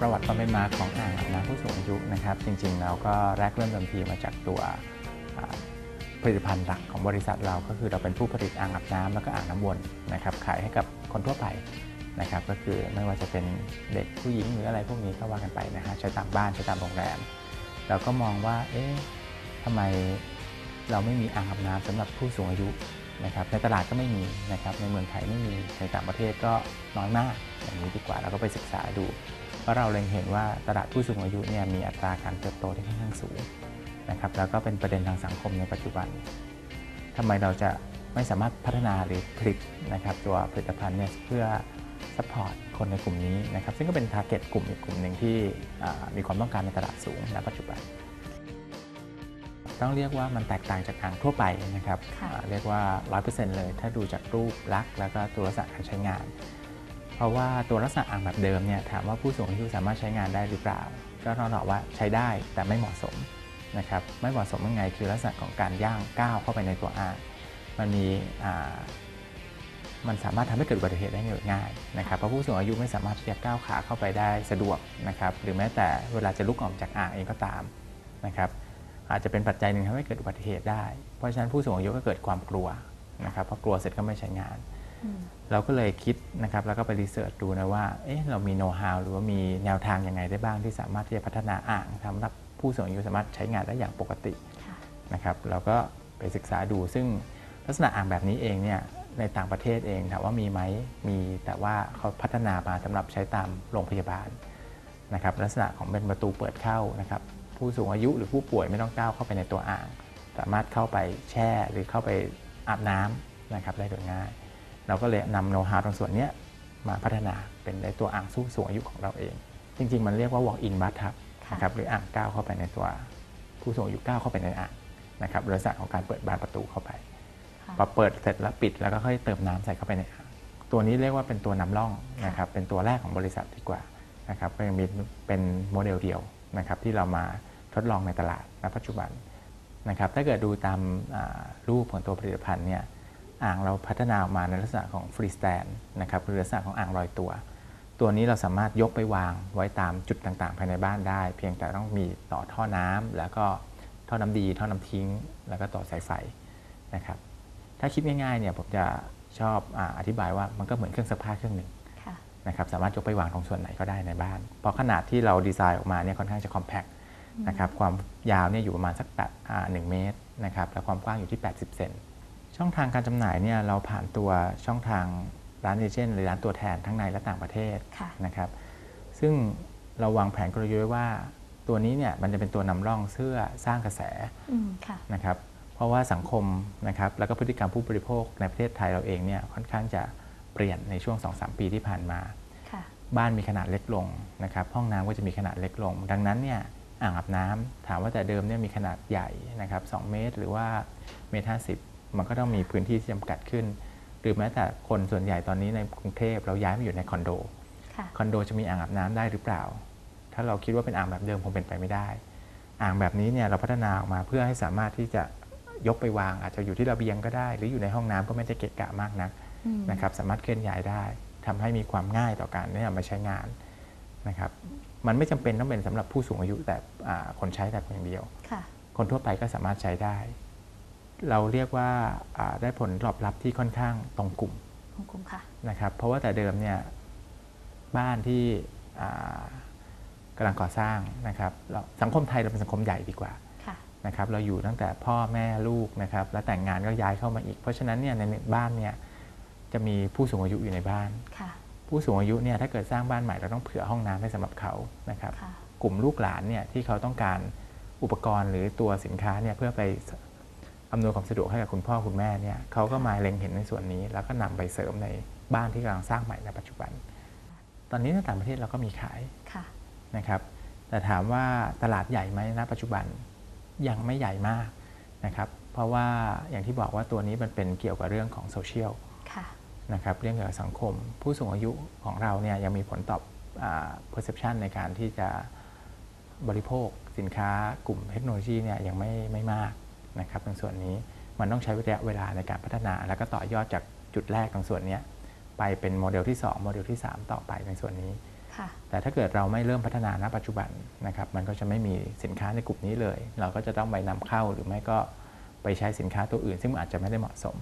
ประวัติความเป็นมาของอ่างอาบน้ำผู้สูงอายุนะครับ จริงๆเราก็แรกเริ่มเดิมทีมาจากตัวผลิตภัณฑ์หลักของบริษัทเราก็คือเราเป็นผู้ผลิตอ่างอาบน้ำแล้วก็อ่างน้ำวนนะครับขายให้กับคนทั่วไปนะครับก็คือไม่ว่าจะเป็นเด็กผู้หญิงหรืออะไรพวกนี้ก็ว่ากันไปนะฮะใช้ตามบ้านใช้ตามโรงแรมเราก็มองว่าเอ๊ะทำไมเราไม่มีอ่างอาบน้ำสำหรับผู้สูงอายุนะครับในตลาดก็ไม่มีนะครับในเมืองไทยไม่มีในต่างประเทศก็น้อยมากอย่างนี้ดีกว่าเราก็ไปศึกษาดู ราะเราเล็งเห็นว่าตลาดผู้สูงอายุเนี่ยมีอัตราการเติบโตที่ค่อนข้างสูงนะครับแล้วก็เป็นประเด็นทางสังคมในปัจจุบันทำไมเราจะไม่สามารถพัฒนาหรือผลิตนะครับตัวผลิตภัณฑ์เนี่ยเพื่อซัพพอร์ตคนในกลุ่มนี้นะครับซึ่งก็เป็นทาร์เก็ตกลุ่มอีกกลุ่มหนึ่งที่อ่ามีความต้องการในตลาดสูงณปัจจุบัน ต้องเรียกว่ามันแตกต่างจากอ่างทั่วไปนะครับค่ะอ่าเรียกว่า 100%เลย ถ้าดูจากรูปลักษณ์แล้วก็ตัวลักษณะการใช้งาน เพราะว่าตัวลักษณะอ่างแบบเดิมเนี่ยถามว่าผู้สูงอายุสามารถใช้งานได้หรือเปล่า ก็ต้องตอบว่าใช้ได้แต่ไม่เหมาะสมนะครับไม่เหมาะสมยังไงคือลักษณะของการย่างก้าวเข้าไปในตัวอ่างมันมีอ่ามันสามารถทำให้เกิดอุบัติเหตุได้ง่ายนะครับเพราะผู้สูงอายุไม่สามารถที่จะก้าวขาเข้าไปได้สะดวกนะครับหรือแม้แต่เวลาจะลุกออกจากอ่างเองก็ตามนะครับอาจจะเป็นปัจจัยหนึ่งทำให้เกิดอุบัติเหตุได้ เพราะฉะนั้นผู้สูงอายุก็เกิดความกลัวนะครับพอกลัวเสร็จก็ไม่ใช้งาน เราก็เลยคิดนะครับแล้วก็ไปรีเสิร์ชดูนะว่าเอ๊ะเรามีโน้ตฮาวหรือว่ามีแนวทางยังไงได้บ้างที่สามารถที่จะพัฒนาอ่างสำหรับผู้สูงอายุสามารถใช้งานได้อย่างปกตินะครับเราก็ไปศึกษาดูซึ่งลักษณะอ่างแบบนี้เองเนี่ยในต่างประเทศเองถามว่ามีไหมมีแต่ว่าเขาพัฒนามาสำหรับใช้ตามโรงพยาบาลนะครับลักษณะของเป็นประตูเปิดเข้านะครับผู้สูงอายุหรือผู้ป่วยไม่ต้องก้าวเข้าไปในตัวอ่าง สามารถเข้าไปแช่หรือเข้าไปอาบน้ำนะครับได้โดยง่าย เราก็เลยนำโน้ตฮาวตรงส่วนเนี้ยมาพัฒนาเป็นในตัวอ่างสู้สูงอายุของเราเอง จริง ๆ มันเรียกว่า walk in bathtub ค่ะนะครับหรืออ่างก้าวเข้าไปในตัวผู้สูงอายุก้าวเข้าไปในอ่างนะครับลักษณะของการเปิดบานประตูเข้าไปค่ะพอเปิดเสร็จแล้วปิดแล้วก็ค่อยเติมน้ำใส่เข้าไปในอ่างตัวนี้เรียกว่าเป็นตัวนำร่องนะครับเป็นตัวแรกของบริษัทดีกว่านะครับก็ยังมีเป็นโมเดลเดียวนะครับที่เรามาทดลองในตลาดณปัจจุบันนะครับถ้าเกิดดูตามอ่ารูปของตัวผลิตภัณฑ์เนี่ย อ่างเราพัฒนาออกมาในลักษณะของฟรีสแตนนะครับคือลักษณะของอ่างลอยตัว ตัวนี้เราสามารถยกไปวางไว้ตามจุดต่างๆ ภายในบ้านได้ เพียงแต่ต้องมีต่อท่อน้ำแล้วก็ท่อน้ำดี ท่อน้ำทิ้ง แล้วก็ต่อสายไฟนะครับถ้าคิดง่ายๆเนี่ยผมจะชอบอาอธิบายว่ามันก็เหมือนเครื่องซักผ้าเครื่องหนึ่งค่ะนะครับสามารถยกไปวางตรงส่วนไหนก็ได้ในบ้าน เพราะขนาดที่เราดีไซน์ออกมาเนี่ยค่อนข้างจะคอมแพคนะครับความยาวเนี่ยอยู่ประมาณสักแปดอ่าหนึ่งเมตรนะครับและความกว้างอยู่ที่ 80 เซน ช่องทางการจำหน่ายเนี่ยเราผ่านตัวช่องทางร้านเอเจนต์หรือร้านตัวแทนทั้งในและต่างประเทศค่ะนะครับ ซึ่งเราวางแผนกลยุทธ์ไว้ว่าตัวนี้เนี่ยมันจะเป็นตัวนำร่องเพื่อสร้างกระแสอืมค่ะนะครับ เพราะว่าสังคมนะครับแล้วก็พฤติกรรมผู้บริโภคในประเทศไทยเราเองเนี่ยค่อนข้างจะเปลี่ยนในช่วง 2-3 ปีที่ผ่านมาค่ะบ้านมีขนาดเล็กลงนะครับห้องน้ำก็จะมีขนาดเล็กลง ดังนั้นเนี่ยอ่างอาบน้ำถามว่าแต่เดิมเนี่ยมีขนาดใหญ่นะครับ2เมตร หรือว่าเมตรห้าสิบ มันก็ต้องมีพื้นที่ที่จำกัดขึ้น หรือแม้แต่คนส่วนใหญ่ตอนนี้ในกรุงเทพเราย้ายมาอยู่ในคอนโดค่ะคอนโดจะมีอ่างอาบน้ำได้หรือเปล่า ถ้าเราคิดว่าเป็นอ่างแบบเดิมคงเป็นไปไม่ได้ อ่างแบบนี้เนี่ยเราพัฒนาออกมาเพื่อให้สามารถที่จะยกไปวางอาจจะอยู่ที่ระเบียงก็ได้ หรืออยู่ในห้องน้ำก็ไม่ได้เกะกะมากนักอืมนะครับสามารถเคลื่อนย้ายได้ทำให้มีความง่ายต่อการได้นำมาใช้งานนะครับมันไม่จำเป็นต้องเป็นสำหรับผู้สูงอายุแต่อ่าคนใช้แต่เพียงเดียวค่ะคนทั่วไปก็สามารถใช้ได้ เราเรียกว่าอ่าได้ผลตอบรับที่ค่อนข้างตรงกลุ่มคุณคุ้มค่ะนะครับ เพราะว่าแต่เดิมเนี่ยบ้านที่อ่ากำลังก่อสร้างนะครับเราสังคมไทยเราเป็นสังคมใหญ่ดีกว่าค่ะนะครับ เราอยู่ตั้งแต่พ่อแม่ลูกนะครับ แล้วแต่งงานก็ย้ายเข้ามาอีก เพราะฉะนั้นเนี่ยในบ้านเนี่ยจะมีผู้สูงอายุอยู่ในบ้านค่ะผู้สูงอายุเนี่ยถ้าเกิดสร้างบ้านใหม่เราต้องเผื่อห้องน้ำให้สำหรับเขานะครับค่ะกลุ่มลูกหลานเนี่ยที่เขาต้องการอุปกรณ์หรือตัวสินค้าเนี่ยเพื่อไป อำนวยความสะดวกให้กับคุณพ่อคุณแม่เนี่ยเขาก็มาเล็งเห็นในส่วนนี้ แล้วก็นำไปเสริมในบ้านที่กำลังสร้างใหม่ในปัจจุบัน ตอนนี้ในต่างประเทศเราก็มีขายค่ะนะครับแต่ถามว่าตลาดใหญ่ไหมณปัจจุบันยังไม่ใหญ่มากนะครับเพราะว่าอย่างที่บอกว่าตัวนี้มันเป็นเกี่ยวกับเรื่องของโซเชียลค่ะนะครับเรื่องเกี่ยวกับสังคม ผู้สูงอายุของเราเนี่ยยังมีผลตอบอา perception ในการที่จะบริโภคสินค้ากลุ่มเทคโนโลยีเนี่ยยังไม่ไม่มาก นะครับในส่วนนี้มันต้องใช้ระยะเวลาในการพัฒนา แล้วก็ต่อยอดจากจุดแรกตรงส่วนเนี้ยไปเป็นโมเดลที่ 2 โมเดลที่ 3 ต่อไปในส่วนนี้ค่ะค่ะแต่ถ้าเกิดเราไม่เริ่มพัฒนาณปัจจุบันนะครับมันก็จะไม่มีสินค้าในกลุ่มนี้เลย เราก็จะต้องไปนำเข้าหรือไม่ก็ไปใช้สินค้าตัวอื่น ซึ่งมันอาจจะไม่ได้เหมาะสม